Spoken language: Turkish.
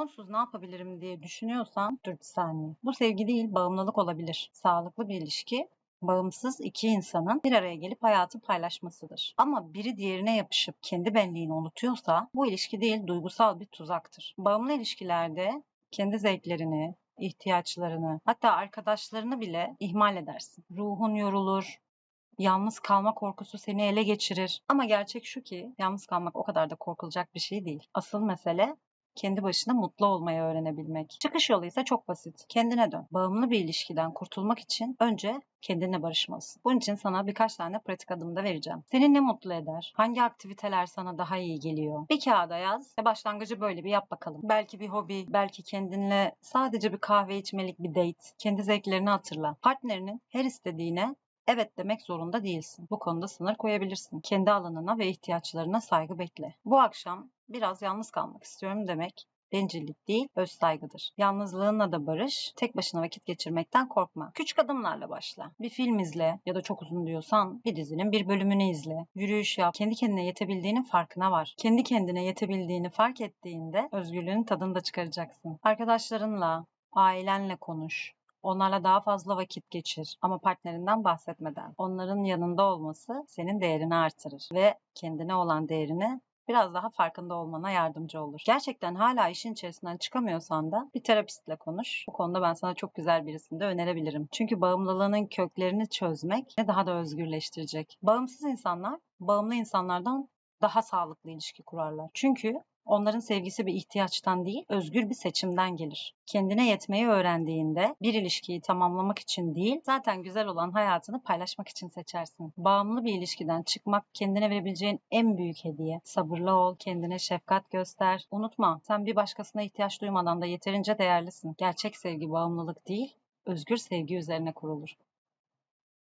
onsuz ne yapabilirim diye düşünüyorsan dur bir saniye. Bu sevgi değil bağımlılık olabilir. Sağlıklı bir ilişki bağımsız iki insanın bir araya gelip hayatı paylaşmasıdır. Ama biri diğerine yapışıp kendi benliğini unutuyorsa bu ilişki değil duygusal bir tuzaktır. Bağımlı ilişkilerde kendi zevklerini, ihtiyaçlarını, hatta arkadaşlarını bile ihmal edersin. Ruhun yorulur, yalnız kalma korkusu seni ele geçirir. Ama gerçek şu ki yalnız kalmak o kadar da korkulacak bir şey değil. Asıl mesele kendi başına mutlu olmayı öğrenebilmek. Çıkış yolu ise çok basit. Kendine dön. Bağımlı bir ilişkiden kurtulmak için önce kendinle barışmalısın. Bunun için sana birkaç tane pratik adım da vereceğim. Seni ne mutlu eder? Hangi aktiviteler sana daha iyi geliyor? Bir kağıda yaz ve başlangıcı böyle bir yap bakalım. Belki bir hobi, belki kendinle sadece bir kahve içmelik bir date. Kendi zevklerini hatırla. Partnerinin her istediğine evet demek zorunda değilsin. Bu konuda sınır koyabilirsin. Kendi alanına ve ihtiyaçlarına saygı bekle. Bu akşam biraz yalnız kalmak istiyorum demek bencillik değil, öz saygıdır. Yalnızlığınla da barış, tek başına vakit geçirmekten korkma. Küçük adımlarla başla. Bir film izle ya da çok uzun diyorsan bir dizinin bir bölümünü izle. Yürüyüş yap. Kendi kendine yetebildiğinin farkına var. Kendi kendine yetebildiğini fark ettiğinde özgürlüğün tadını da çıkaracaksın. Arkadaşlarınla, ailenle konuş. Onlarla daha fazla vakit geçir ama partnerinden bahsetmeden. Onların yanında olması senin değerini artırır ve kendine olan değerini biraz daha farkında olmana yardımcı olur. Gerçekten hala işin içerisinden çıkamıyorsan da bir terapistle konuş. Bu konuda ben sana çok güzel birisini de önerebilirim. Çünkü bağımlılığının köklerini çözmek ne daha da özgürleştirecek. Bağımsız insanlar bağımlı insanlardan daha sağlıklı ilişki kurarlar. Çünkü Onların sevgisi bir ihtiyaçtan değil, özgür bir seçimden gelir. Kendine yetmeyi öğrendiğinde bir ilişkiyi tamamlamak için değil, zaten güzel olan hayatını paylaşmak için seçersin. Bağımlı bir ilişkiden çıkmak kendine verebileceğin en büyük hediye. Sabırlı ol, kendine şefkat göster. Unutma, sen bir başkasına ihtiyaç duymadan da yeterince değerlisin. Gerçek sevgi bağımlılık değil, özgür sevgi üzerine kurulur.